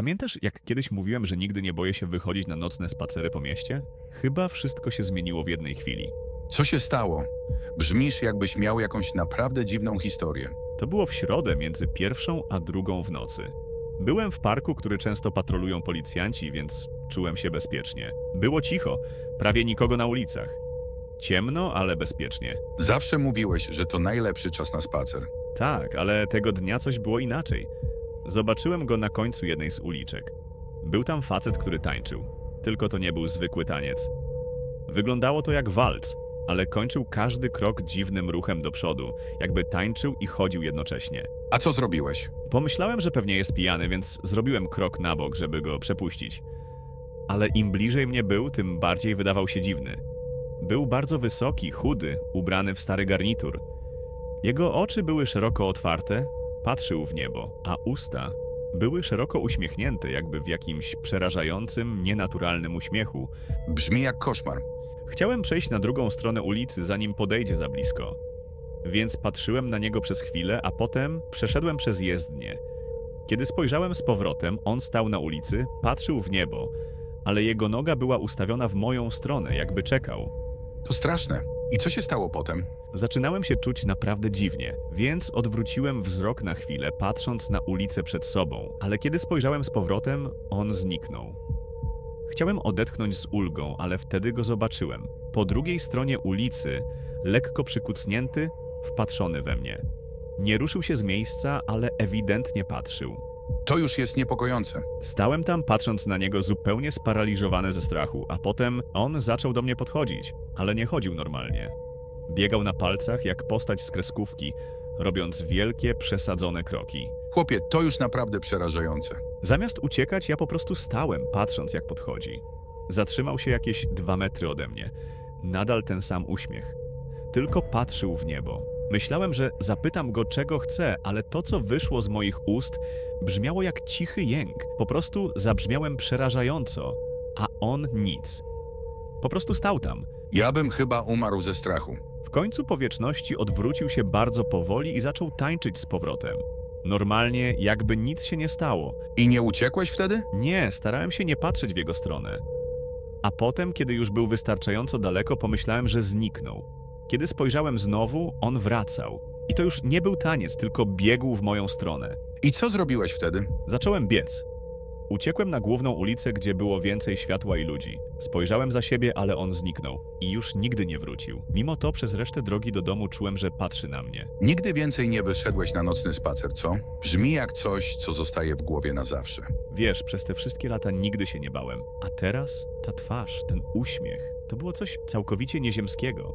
Pamiętasz, jak kiedyś mówiłem, że nigdy nie boję się wychodzić na nocne spacery po mieście? Chyba wszystko się zmieniło w jednej chwili. Co się stało? Brzmisz, jakbyś miał jakąś naprawdę dziwną historię. To było w środę między pierwszą a drugą w nocy. Byłem w parku, który często patrolują policjanci, więc czułem się bezpiecznie. Było cicho, prawie nikogo na ulicach. Ciemno, ale bezpiecznie. Zawsze mówiłeś, że to najlepszy czas na spacer. Tak, ale tego dnia coś było inaczej. Zobaczyłem go na końcu jednej z uliczek. Był tam facet, który tańczył. Tylko to nie był zwykły taniec. Wyglądało to jak walc, ale kończył każdy krok dziwnym ruchem do przodu, jakby tańczył i chodził jednocześnie. A co zrobiłeś? Pomyślałem, że pewnie jest pijany, więc zrobiłem krok na bok, żeby go przepuścić. Ale im bliżej mnie był, tym bardziej wydawał się dziwny. Był bardzo wysoki, chudy, ubrany w stary garnitur. Jego oczy były szeroko otwarte, patrzył w niebo, a usta były szeroko uśmiechnięte, jakby w jakimś przerażającym, nienaturalnym uśmiechu. Brzmi jak koszmar. Chciałem przejść na drugą stronę ulicy, zanim podejdzie za blisko. Więc patrzyłem na niego przez chwilę, a potem przeszedłem przez jezdnię. Kiedy spojrzałem z powrotem, on stał na ulicy, patrzył w niebo, ale jego noga była ustawiona w moją stronę, jakby czekał. To straszne. I co się stało potem? Zaczynałem się czuć naprawdę dziwnie, więc odwróciłem wzrok na chwilę, patrząc na ulicę przed sobą, ale kiedy spojrzałem z powrotem, on zniknął. Chciałem odetchnąć z ulgą, ale wtedy go zobaczyłem. Po drugiej stronie ulicy, lekko przykucnięty, wpatrzony we mnie. Nie ruszył się z miejsca, ale ewidentnie patrzył. To już jest niepokojące. Stałem tam, patrząc na niego zupełnie sparaliżowany ze strachu, a potem on zaczął do mnie podchodzić, ale nie chodził normalnie. Biegał na palcach jak postać z kreskówki, robiąc wielkie, przesadzone kroki. Chłopie, to już naprawdę przerażające. Zamiast uciekać, ja po prostu stałem, patrząc jak podchodzi. Zatrzymał się jakieś dwa metry ode mnie. Nadal ten sam uśmiech. Tylko patrzył w niebo. Myślałem, że zapytam go, czego chce, ale to, co wyszło z moich ust, brzmiało jak cichy jęk. Po prostu zabrzmiałem przerażająco, a on nic. Po prostu stał tam. Ja bym chyba umarł ze strachu. W końcu po wieczności odwrócił się bardzo powoli i zaczął tańczyć z powrotem. Normalnie, jakby nic się nie stało. I nie uciekłeś wtedy? Nie, starałem się nie patrzeć w jego stronę. A potem, kiedy już był wystarczająco daleko, pomyślałem, że zniknął. Kiedy spojrzałem znowu, on wracał. I to już nie był taniec, tylko biegł w moją stronę. I co zrobiłeś wtedy? Zacząłem biec. Uciekłem na główną ulicę, gdzie było więcej światła i ludzi. Spojrzałem za siebie, ale on zniknął i już nigdy nie wrócił. Mimo to przez resztę drogi do domu czułem, że patrzy na mnie. Nigdy więcej nie wyszedłeś na nocny spacer, co? Brzmi jak coś, co zostaje w głowie na zawsze. Wiesz, przez te wszystkie lata nigdy się nie bałem. A teraz ta twarz, ten uśmiech, to było coś całkowicie nieziemskiego.